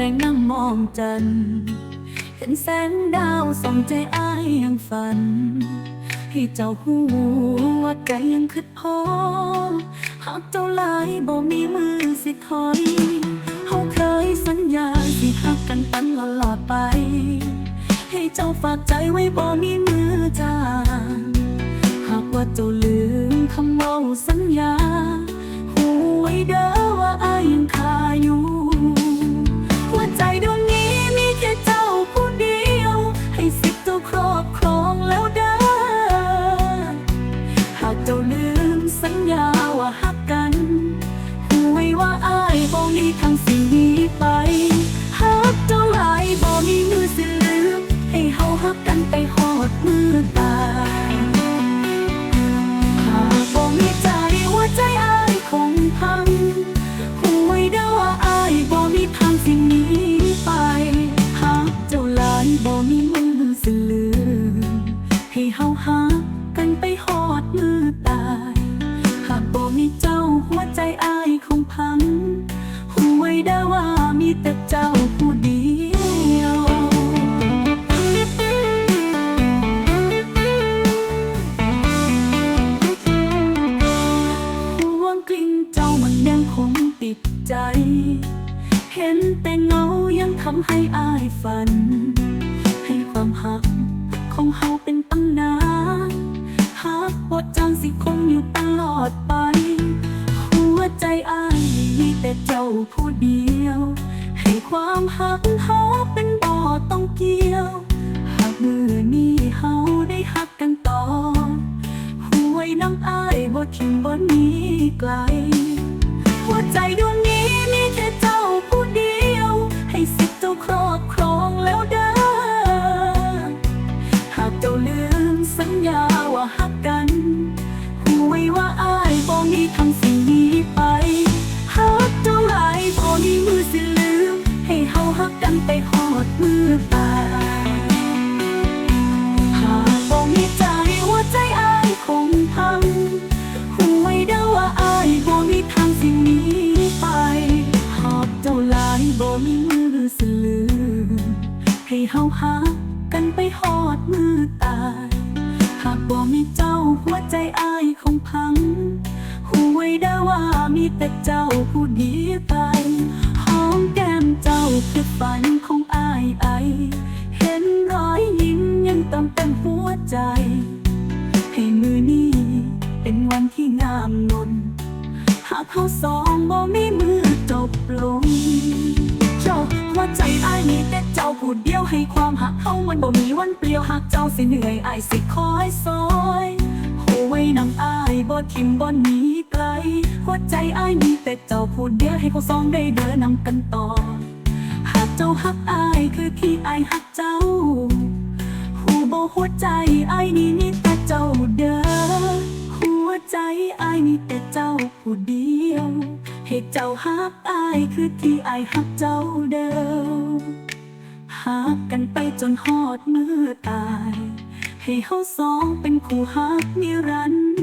แรงนั่งมองจัน เห็นแสงดาวส่องใจอ้ายยังฝัน ให้เจ้าหูว่าใจยังคิดพอหากเจ้าหลายบ่มีมือสิถอยเฮาเคยสัญญาสิหักกันตันตลอดไป ให้เจ้าฝากใจไว้บ่มีมือจ้า ทางสิหนีไปหากเจ้าหลายบ่มีมือสิลืมให้เฮาหักกันไปหอดมือตายหากบ่มีใจหัวใจอายคงพังหูไว้เด้ว่าอายบ่มีทางสิหนีไปหากเจ้าหลายบ่มีมือสิลืมให้เฮาหักกันไปหอดมือตาย เด้อว่ามีแต่เจ้าผู้เดียว ห่วงกลิ่นเจ้ามันยังคงติดใจ เห็นแต่เงายังทำให้อายฝัน ให้ความหักของเฮาเป็นตำนานหากว่าจางสิคงอยู่ตลอดไป หัวใจอาย มีแต่เจ้าผู้เดียว ให้ความหักเฮาเป็นบ่อต้องเกี่ยวหากมือนี้เฮาได้หักกันต่อห่วยน้ำอายบ่ทิ้งบ่หนีไกล หัวใจดวงนี้มีแค่เจ้าผู้เดียว ให้สิทธิ์เจ้าครอบครองแล้วเด้อหากเจ้าลืมสัญญาว่าหักกันห่วยว่าอายบ่มีทางสิหนีไป เจ้าหลายบ่มีมือสิลืม ให้เฮาหักกันไปหอดมือตายหากบ่มีใจหัวใจอายคงพังหูไว้เด้อว่าอายบ่มีทางสิหนีไป หากเจ้าหลายบ่มีมือสิลืม ให้เฮาหากันไปหอดมือตาย หากบ่มีเจ้าหัวใจอายคงพัง หูได้ว่ามีแต่เจ้าผู้เดียวไปหอมแก้มเจ้าคือฝันของอายไอ เห็นรอยยิ้มยังเติมเต็มหัวใจ ให้มือนี้เป็นวันที่งามนน หากเขาสองบ่มีมือจบลง เจ้าใจอายมีแต่เจ้าผู้เดียวให้ความหักเขามันบ่มีวันเปลี่ยวหากเจ้าสิเหนื่อยอายสิคอยซอยหูไว้นำอายบ่ทิมบ่หนี ล หัวใจอายมีแต่เจ้าผู้เดียวให้เขาสองได้เดินนำกันต่อ หากเจ้าหักอายคือที่อายหักเจ้า หูบ่หัวใจอายนี่นี่แต่เจ้าเด้อหัวใจอายนี่แต่เจ้าผู้เดียว ให้เจ้าหักอายคือที่อายหักเจ้าเด้อหักกันไปจนหอดมือตาย ให้เฮาสองเป็นคู่หักนิรันดร์